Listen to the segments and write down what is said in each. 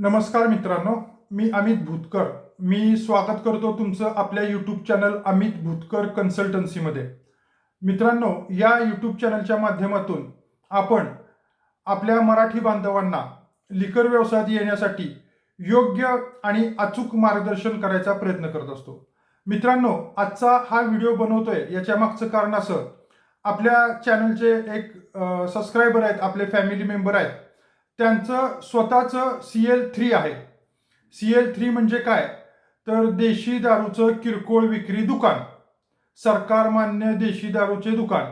नमस्कार मित्रांनो मी अमित भूतकर. मी स्वागत करतो तुमचं आपल्या यूट्यूब चॅनल अमित भूतकर कन्सल्टन्सीमध्ये मित्रांनो या यूट्यूब चॅनलच्या माध्यमातून आपण आपल्या मराठी बांधवांना लिकर व्यवसायात येण्यासाठी योग्य आणि अचूक मार्गदर्शन करायचा प्रयत्न करत असतो. मित्रांनो आजचा हा व्हिडिओ बनवतोय याच्या मागचं कारण असं आपल्या चॅनलचे एक सबस्क्रायबर आहेत आपले फॅमिली मेंबर आहेत त्यांचं स्वतःचं सी एल थ्री आहे. सी एल थ्री म्हणजे काय? तर देशी दारूचं किरकोळ विक्री दुकान. सरकार मान्य देशी दारूचे दुकान.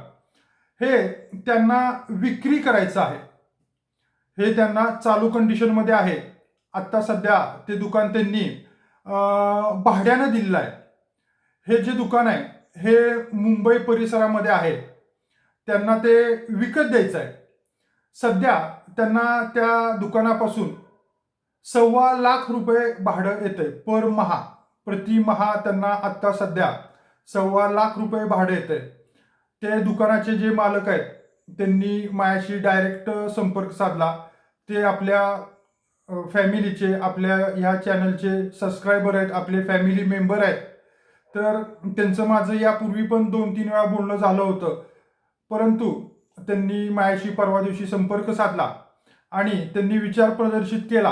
हे त्यांना विक्री करायचं आहे. हे त्यांना चालू कंडिशनमध्ये आहे. आत्ता सध्या ते दुकान त्यांनी भाड्यानं दिलेलं आहे. हे जे दुकान आहे हे मुंबई परिसरामध्ये आहे. त्यांना ते विकत द्यायचं आहे. सध्या त्यांना त्या दुकानापासून सव्वा लाख रुपये भाडं येतंय पर महा. प्रति महा त्यांना आत्ता सध्या सव्वा लाख रुपये भाडं येतंय. ते दुकानाचे जे मालक आहेत त्यांनी माझ्याशी डायरेक्ट संपर्क साधला. ते आपल्या फॅमिलीचे आपल्या ह्या चॅनलचे सबस्क्रायबर आहेत आपले फॅमिली मेंबर आहेत. तर त्यांचं माझं यापूर्वी पण दोन तीन वेळा बोलणं झालं होतं. परंतु त्यांनी मायाशी परवा दिवशी संपर्क साधला आणि त्यांनी विचार प्रदर्शित केला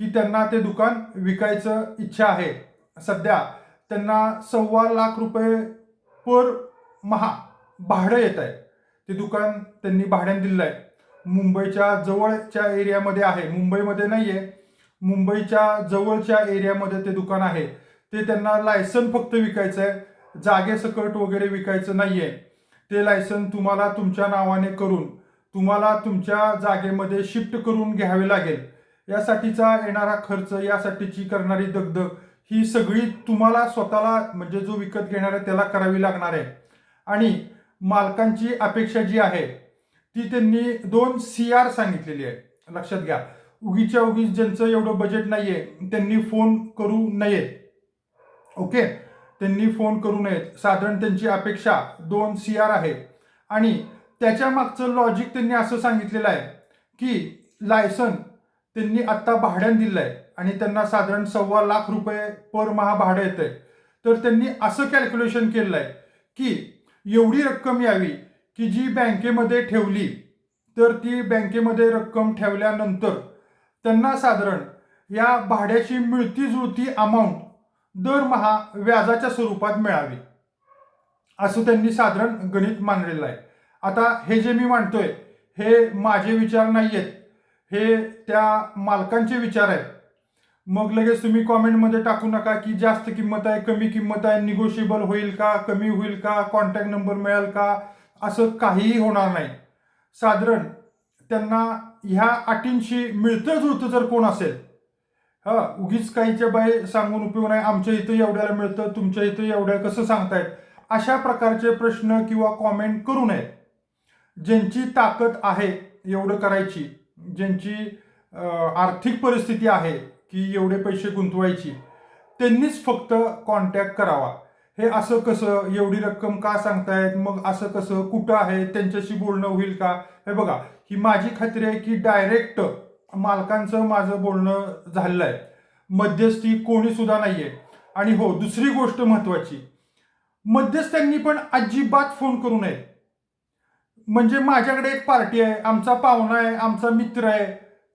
की त्यांना ते दुकान विकायचं इच्छा आहे. सध्या त्यांना सव्वा लाख रुपये पर महा भाडं येत आहे. ते दुकान त्यांनी भाड्याने दिलेलं आहे. मुंबईच्या जवळच्या एरियामध्ये आहे. मुंबईमध्ये नाही आहे मुंबईच्या जवळच्या एरियामध्ये ते दुकान आहे. ते त्यांना लायसन फक्त विकायचं आहे जागेसकट वगैरे विकायचं नाही आहे ते लायसन तुम्हाला तुमच्या नावाने करून तुम्हाला तुमच्या जागेमध्ये शिफ्ट करून घ्यावे लागेल. यासाठीचा येणारा खर्च यासाठीची करणारी दगदग ही सगळी तुम्हाला स्वतःला म्हणजे जो विकत घेणार आहे त्याला करावी लागणार आहे. आणि मालकांची अपेक्षा जी आहे ती त्यांनी दोन सी आर सांगितलेली आहे. लक्षात घ्या. उगीच्या उगीच ज्यांचं एवढं बजेट नाहीये त्यांनी फोन करू नयेत. ओके त्यांनी फोन करू नयेत साधारण त्यांची अपेक्षा दोन सी आर आहे. आणि त्याच्या मागचं लॉजिक त्यांनी असं सांगितलेलं आहे की लायसन त्यांनी आत्ता भाड्यानं दिलं आहे आणि त्यांना साधारण सव्वा लाख रुपये पर महा भाडं येतं आहे तर त्यांनी असं कॅल्क्युलेशन केलेलं आहे की एवढी रक्कम यावी की जी बँकेमध्ये ठेवली तर ती बँकेमध्ये रक्कम ठेवल्यानंतर त्यांना साधारण या भाड्याची मिळती जुळती अमाऊंट दरमहा व्याजाच्या स्वरूपात मिळावी. असं त्यांनी साधारण गणित मांडलेलं आहे. आता हे जे मी मांडतोय हे माझे विचार नाही आहेत हे त्या मालकांचे विचार आहेत. मग लगेच तुम्ही कॉमेंटमध्ये टाकू नका की जास्त किंमत आहे कमी किंमत आहे निगोशिएबल होईल का कमी होईल का कॉन्टॅक्ट नंबर मिळेल का असं काहीही होणार नाही. साधारण त्यांना ह्या अटींशी मिळतं जुळतं जर कोण असेल हा उगीच काहीच्या बाई सांगून उपयोग नाही. आमच्या इथं एवढ्याला मिळतं तुमच्या इथं एवढ्या कसं सांगतायत? अशा प्रकारचे प्रश्न किंवा कॉमेंट करू नयेत ज्यांची ताकद आहे एवढं करायची ज्यांची आर्थिक परिस्थिती आहे की एवढे पैसे गुंतवायची त्यांनीच फक्त कॉन्टॅक्ट करावा. हे असं कसं एवढी रक्कम का सांगतायत? मग असं कसं कुठं आहे? त्यांच्याशी बोलणं होईल का? हे बघा ही माझी खात्री आहे की डायरेक्ट मालकांचं माझं बोलणं झालेलं आहे मध्यस्थी कोणी सुद्धा नाहीये. आणि हो दुसरी गोष्ट महत्वाची. मध्यस्थांनी पण अजिबात फोन करू नये. म्हणजे माझ्याकडे एक पार्टी आहे आमचा पाहुणा आहे आमचा मित्र आहे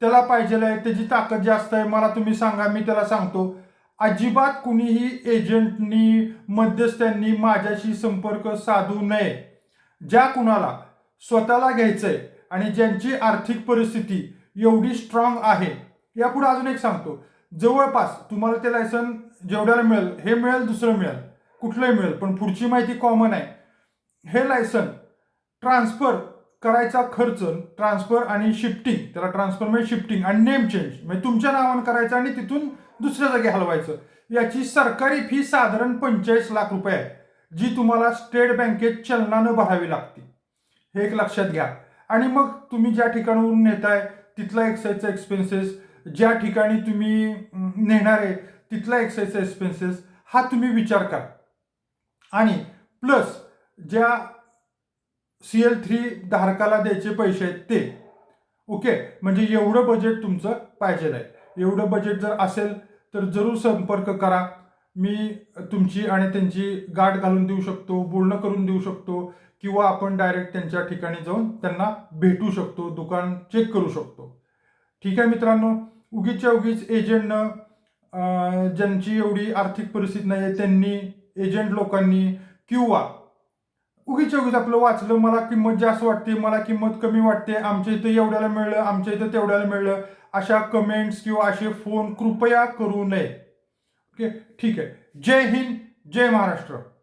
त्याला पाहिजे आहे त्याची ताकद जास्त आहे मला तुम्ही सांगा मी त्याला सांगतो. अजिबात कुणीही एजंटनी मध्यस्थांनी माझ्याशी संपर्क साधू नये. ज्या कुणाला स्वतःला घ्यायचंय आणि ज्यांची आर्थिक परिस्थिती एवढी स्ट्रॉंग आहे. यापुढे अजून एक सांगतो. जवळपास तुम्हाला ते लायसन जेवढ्याला मिळेल हे मिळेल दुसरं मिळेल कुठलंही मिळेल पण पुढची माहिती कॉमन आहे. हे लायसन ट्रान्सफर करायचा खर्च ट्रान्सफर आणि शिफ्टिंग त्याला ट्रान्सफर म्हणजे शिफ्टिंग आणि नेम चेंज म्हणजे तुमच्या नावानं करायचं आणि तिथून दुसऱ्या जागी हलवायचं. याची सरकारी फी साधारण पंचेचाळीस लाख रुपये आहे जी तुम्हाला स्टेट बँकेत चलनानं भरावी लागते. हे एक लक्षात घ्या. आणि मग तुम्ही ज्या ठिकाणावरून नेताय तिथला एक्साईजचा एक्सपेन्सेस ज्या ठिकाणी तुम्ही नेणार आहे तिथला एक्साईजचा एक्सपेन्सेस हा तुम्ही विचार करा. आणि प्लस ज्या सी एल थ्री धारकाला द्यायचे पैसे आहेत ते ओके म्हणजे एवढं बजेट तुमचं पाहिजे आहे एवढं बजेट जर असेल तर जरूर संपर्क करा. मी तुमची आणि त्यांची गाठ घालून देऊ शकतो बोलणं करून देऊ शकतो किंवा आपण डायरेक्ट त्यांच्या ठिकाणी जाऊन त्यांना भेटू शकतो दुकान चेक करू शकतो. ठीक आहे मित्रांनो उगीच्या उगीच एजंटनं ज्यांची एवढी आर्थिक परिस्थिती नाही आहे त्यांनी एजंट लोकांनी किंवा उगीच्या उगीच आपलं वाचलं मला किंमत जास्त वाटते मला किंमत कमी वाटते आमच्या इथं एवढ्याला मिळलं आमच्या इथं तेवढ्याला मिळलं अशा कमेंट्स किंवा असे फोन कृपया करू नये. ठीक आहे. जय हिंद जय महाराष्ट्र.